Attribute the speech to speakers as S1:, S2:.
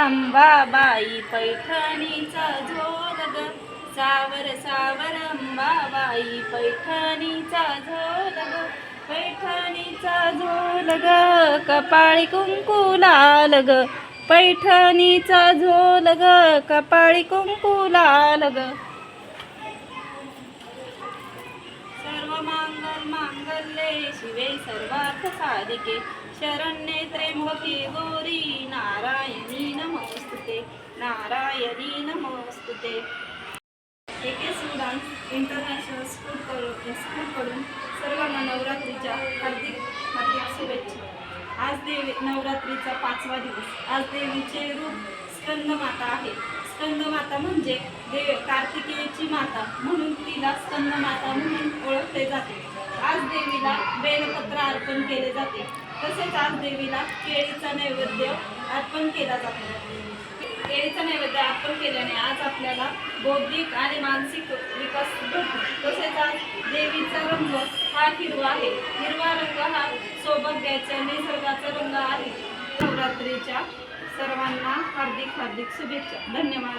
S1: अंबाबाई पैठणीचा झोल ग सावर सावर अंबाबाई पैठणीचा झोल ग पैठणीचा झोल ग कपाळी कुंकू लाल ग पैठणीचा झोल ग कपाळी कुंकू लाल ग सर्व मांगल मांगल्ये शिवे सर्वार्थ साधिके. शरण्ये त्र्यंबके गौरी नारायण. नमोस्तुते नारायणी नमोस्तुते K K student international school स्कूलकडून सर्वांना नवरात्रीच्या हार्दिक हार्दिक शुभेच्छा. आज देवी नवरात्रीचा पाचवा दिवस. आज देवीचे रूप स्कंद माता आहे. स्कंद माता म्हणजे देव कार्तिकेयची माता म्हणून तिला स्कंद माता म्हणून ओळखले जाते. आज देवीला बेलपत्र अर्पण केले जाते. तसेच आज देवीला केळीचा नैवेद्य अर्पण केला जातो. केळीचा नैवेद्य अर्पण केल्याने आज आपल्याला बौद्धिक आणि मानसिक विकास घडतो तसेच आज देवीचा रंग हा हिरवा आहे. हिरवा रंग हा सौभाग्याच्या निसर्गाचा रंग आहे. नवरात्रीच्या सर्वांना हार्दिक हार्दिक शुभेच्छा. धन्यवाद.